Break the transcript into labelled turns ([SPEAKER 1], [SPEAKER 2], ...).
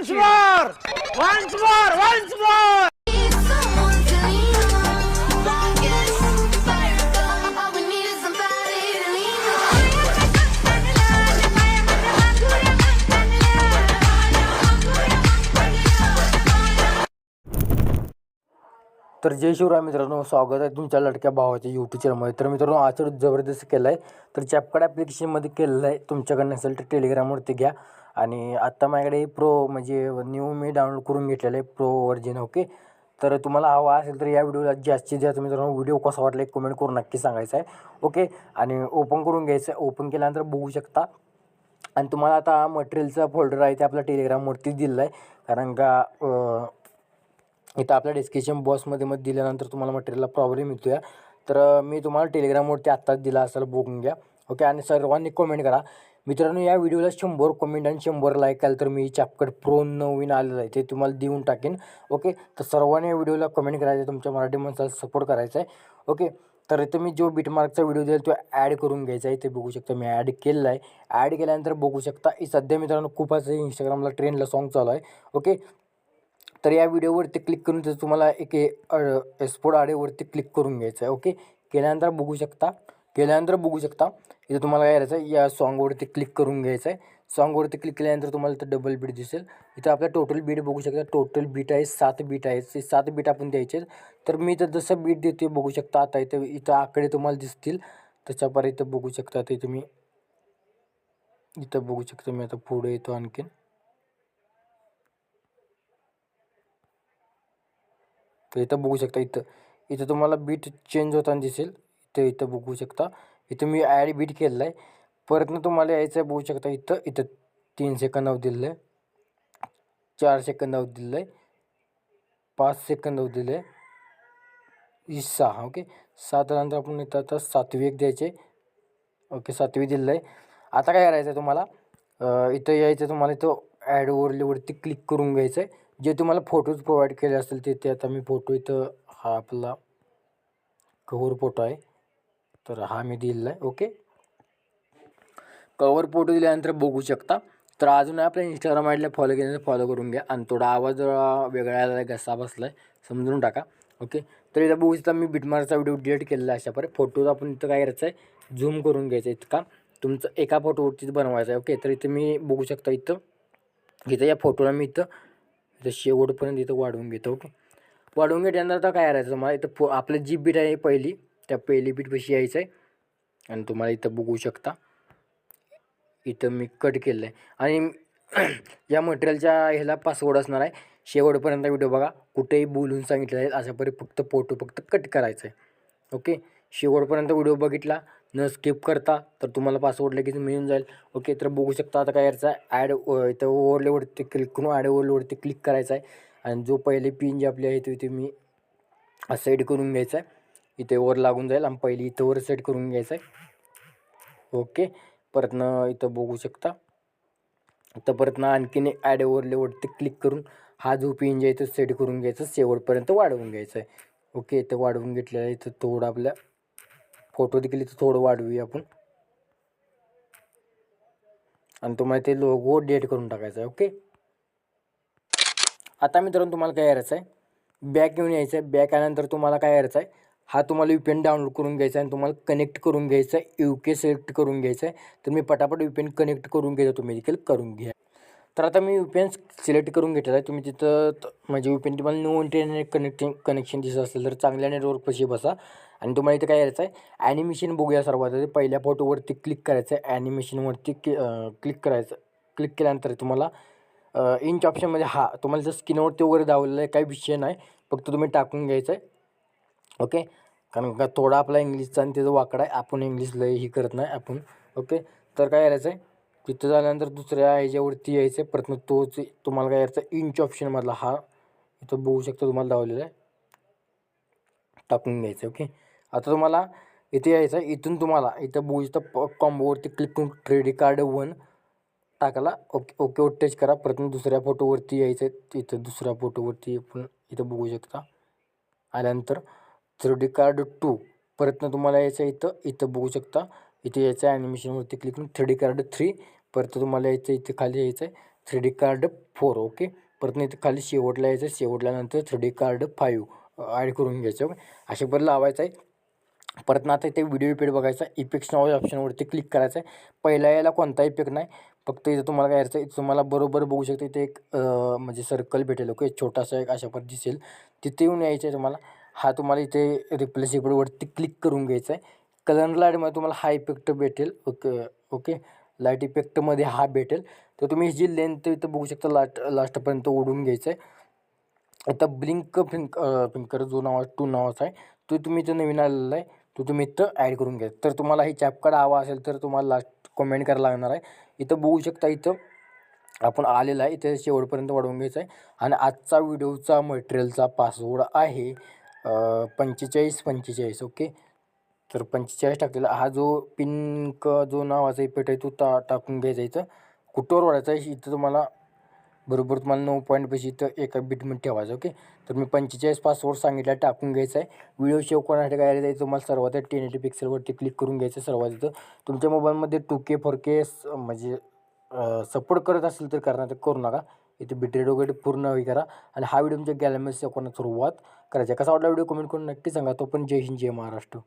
[SPEAKER 1] Once more! Once more! Once more!
[SPEAKER 2] तर जय शिवराय मित्रांनो स्वागत आहे तुमच्या लडक्या भावाच्या यूट्यूब चॅनलमध्ये तर मित्रांनो आज जबरदस्त केलं आहे तर चॅपकाड ॲप्लिकेशनमध्ये केलेलं आहे तुमच्याकडनं नसेल तर टेलिग्रामवरती घ्या आणि आत्ता माझ्याकडे प्रो म्हणजे न्यू मी डाउनलोड करून घेतलेलं आहे प्रो वर्जन ओके तर तुम्हाला हवा असेल तर या व्हिडिओला जास्तीत जास्त मित्रांनो व्हिडिओ कसा वाटला एक कमेंट करून नक्की सांगायचं आहे ओके आणि ओपन करून घ्यायचं आहे ओपन केल्यानंतर बघू शकता. आणि तुम्हाला आता मटेरियलचा फोल्डर आहे ते आपल्या टेलिग्रामवरतीच दिलेला आहे. कारण का इथं आपल्या डिस्क्रिप्शन बॉक्समध्ये मध्ये दिल्यानंतर तुम्हाला मटेरियलला प्रॉब्लेम येतो या तर मी तुम्हाला टेलिग्रामवरती आत्ताच दिला असेल बघून घ्या ओके आणि सर्वांनी कमेंट करा. मित्रांनो या व्हिडिओला शंभर कमेंट आणि शंभर लाईक आलं तर मी चॅपकट प्रो नवीन आलेलं आहे ते तुम्हाला देऊन टाकेन. ओके तर सर्वांनी या व्हिडिओला कमेंट करायचं आहे तुमच्या मराठी माणसाला सपोर्ट करायचा आहे. ओके तर इथं मी जो बीटमार्कचा व्हिडिओ देईल तो ॲड करून घ्यायचा आहे. ते बघू शकता मी ॲड केलेला आहे. ॲड केल्यानंतर बघू शकता ही सध्या मित्रांनो खूप असं इंस्टाग्रामला ट्रेंडला सॉन्ग चालू आहे. ओके तर या व्हिडिओवरती क्लिक करून तर तुम्हाला एक एक्सपोर्ट आडेवरती क्लिक करून घ्यायचं आहे. ओके केल्यानंतर बघू शकता केल्यानंतर बघू शकता. इथं तुम्हाला काय करायचं आहे या सॉन्गवरती क्लिक करून घ्यायचं आहे सॉन्गवरती क्लिक केल्यानंतर तुम्हाला इथं डबल बीट दिसेल. इथं आपल्या टोटल बीट बघू शकता. टोटल बीट आहे सात बीट आहे ते सात बीट आपण द्यायचे तर मी इथं जसं बीट देते बघू शकता. आता इथं इथं आकडे तुम्हाला दिसतील. त्याच्यापर इथं बघू शकता. ते तुम्ही इथं बघू शकता मी आता पुढे येतो आणखीन. तर इथं बघू शकता इथं. इथं तुम्हाला बीट चेंज होताना दिसेल. इथं इथं बघू शकता. इथं मी ॲड बीट केलेलं आहे परत तुम्हाला यायचं आहे बघू शकता इथं. इथं तीन सेकंदावर दिलेलं आहे चार सेकंदावर दिलेलं आहे पाच सेकंदावर दिलं आहे सहा ओके सात नंतर आपण इथं आता सातवी एक द्यायचे. ओके सातवी दिलेलं आहे आता काय करायचं आहे तुम्हाला इथं यायचं आहे तुम्हाला इथं ॲड ओरलीवरती क्लिक करून घ्यायचं आहे जे तुम्हाला फोटोज प्रोव्हाइड केले असतील ते ते आता मी फोटो इथं हा आपला कवर फोटो आहे. तर हा मी दिलेला आहे ओके? कवर फोटो दिल्यानंतर बघू शकता. तर अजून आपल्या इंस्टाग्राम आयडीला फॉलो केल्यानंतर फॉलो करून घ्या. आणि थोडा आवाज जरा वेगळा आला आहे घसा बसला आहे समजून टाका ओके? तर इथं बघू शकता मी बिटमारचा व्हिडिओ डिलीट केलेला आहे अशा पर फोटो आपण इथं काय करायचं आहे? झूम करून घ्यायचं आहे इतका. तुमचं एका फोटोवरतीच बनवायचं आहे ओके? तर इथं मी बघू शकता इथं. इथं या फोटोला मी इथं इथं शेवटपर्यंत इथं वाढवून घेतो ओके? वाढवून घेतल्यानंतर आता काय करायचं तुम्हाला? इथं फो आपलं जी बीट आहे पहिली. त्या पहिली यायचं आहे आणि तुम्हाला इथं बघू शकता. इथं मी कट केलं आहे आणि या मटेरियलच्या ह्याला पासवर्ड असणार आहे. शेवटपर्यंत व्हिडिओ बघा. कुठेही बोलून सांगितलं आहे अशा परी फक्त फोटो फक्त कट करायचं आहे ओके शेवटपर्यंत व्हिडिओ बघितला. न स्किप करता तर तुम्हाला पासवर्ड लगेच मिळून जाईल. ओके तर बघू शकता आता काय याचा ॲड इथं ओव्हरलेवरती क्लिक करून ॲड ओव्हरलेवरती क्लिक करायचं आहे. आणि जो पहिले पिन जे आपली आहे ते मी सेट करून घ्यायचा आहे. इथे वर लागून जाईल आणि पहिली इथं वर सेट करून घ्यायचं आहे. ओके परतनं इथं बघू शकता. तर परतनं आणखीन ॲड ओवरलेवरती क्लिक करून हा जो पिन जे आहे तो सेट करून घ्यायचा. शेवटपर्यंत वाढवून घ्यायचं आहे. ओके इथं वाढवून घेतलेलं आहे. इथं थोडं आपल्या फोटो देखील इथं थोडं वाढवूया आपण. आणि तुम्हाला ते लोगो डेट करून टाकायचा आहे. ओके आता मित्रांनो तुम्हाला काय करायचं आहे? बॅक घेऊन यायचं आहे. बॅक आल्यानंतर तुम्हाला काय करायचं आहे? हा तुम्हाला यू पी एन डाउनलोड करून घ्यायचा आहे आणि तुम्हाला कनेक्ट करून घ्यायचं आहे. यू के सिलेक्ट करून घ्यायचं आहे. तर मी पटापट यू पी एन कनेक्ट करून घ्यायचं तुम्ही देखील करून घ्या. तर आता मी यू पी एन सिलेक्ट करून घेतलेला आहे. तुम्ही तिथं त- म्हणजे यू पी एन तुम्हाला नो इंटरनेट कनेक्टिंग कनेक्शन दिसत असेल तर चांगल्या नेटवर्कपाशी बसा. आणि तुम्हाला इथं काय यायचं आहे? ॲनिमेशन बघूया सर्वात आधी. पहिल्या फोटोवरती क्लिक करायचं आहे. ॲनिमेशनवरती क्लिक करायचं क्लिक केल्यानंतर तुम्हाला इंच ऑप्शनमध्ये हा तुम्हाला जर स्किनवरती वगैरे दावलेलं आहे काही विषय नाही. फक्त तुम्ही टाकून घ्यायचं आहे. ओके कारण का थोडा आपला इंग्लिशचा आणि त्याचा वाकडा आहे. आपण इंग्लिश लय ही करत नाही आपण. ओके तर काय करायचं आहे? तिथं झाल्यानंतर दुसऱ्या ह्याच्यावरती यायचं आहे. प्रथम तोच तुम्हाला काय करायचं इंच ऑप्शनमधला हा इथं बघू शकता तुम्हाला दावलेला आहे. टाकून घ्यायचं ओके आता तुम्हाला इथे यायचं आहे. इथून तुम्हाला इथं बघू शकता कॉम्बोवरती क्लिक करून क्रेडिट कार्ड वन टाकला ओके ओके टच करा. प्रथम दुसऱ्या फोटोवरती यायचं आहे. इथं दुसऱ्या फोटोवरती आपण इथं बघू शकता. आल्यानंतर थ्री कार्ड टू. परतनं तुम्हाला यायचं आहे इथं इथं बघू शकता. इथे यायचं आहे ॲनिमेशनवरती क्लिक करून थ्री कार्ड थ्री. परत तुम्हाला यायचं आहे इथे खाली यायचं आहे three D card four okay. परत इथे खाली शेवटला यायचं शेवटल्यानंतर three D card five add करून घ्यायचं ओके. असे परत लावायचं आहे. परत ना आता इथे व्हिडिओ इफेक्ट बघायचा इफेक्ट्स नावाच्या ऑप्शनवरती क्लिक करायचं आहे. पहिला याला कोणता इफेक्ट नाही. फक्त इथं तुम्हाला काय करायचं आहे तुम्हाला बरोबर बघू शकता इथे एक म्हणजे सर्कल भेटेल ओके. छोटासा एक अशा पण दिसेल. तिथे येऊन यायचं आहे तुम्हाला. हा तुम्हाला इथे रिप्लेस इफेक्टवरती क्लिक करून घ्यायचा आहे कलर लाईटमध्ये तुम्हाला हा इफेक्ट भेटेल. Okay okay? लाइट इफेक्टमध्ये हा भेटेल. तर तुम्ही जी लेंथ इथं बघू शकता लास्ट लास्टपर्यंत ओढून घ्यायचं आहे आता ब्लिंक फिंक फिंकर जो नावा टू नावाचा आहे तो तुम्ही इथं नवीन आलेला आहे. तो तुम्ही इथं ॲड करून घ्या. तर तुम्हाला ही चॅपकार्ड हवा असेल तर तुम्हाला लास्ट कमेंट करायला लागणार आहे. इथं बघू शकता इथं आपण आलेला आहे. इथे शेवटपर्यंत वाढवून घ्यायचं आहे आणि आजचा व्हिडिओचा मटेरियलचा पासवर्ड आहे. पंचेचाळीस पंचेचाळीस ओके? तर पंचेचाळीस टाकलेला. हा जो पिंक जो नावाचा इफेक्ट आहे तो टा टाकून घ्यायचा इथं. कुठवर वाढायचा आहे इथं तुम्हाला बरोबर तुम्हाला नऊ पॉईंट पैसे इथं एका बीटमध्ये ठेवायचं ओके? तर मी पंचेचाळीस पासवर्ड सांगितला टाकून घ्यायचा आहे. व्हिडिओ सेव्ह करण्यासाठी काय जायचं तुम्हाला सर्वात टेन एटी पिक्सेलवरती क्लिक करून घ्यायचं सर्वात इथं. तुमच्या मोबाईलमध्ये टू के फोर के म्हणजे सपोर्ट करत असेल तर करणार तर करू नका. इथे बिटरेट वगैरे पूर्ण हे करा. आणि हा व्हिडिओ तुमच्या गॅलमेसच्या सेव्ह सुरुवात करायची कसा वाटला व्हिडिओ? कमेंट करून नक्की सांगा. तो पण जय हिंद जय महाराष्ट्र.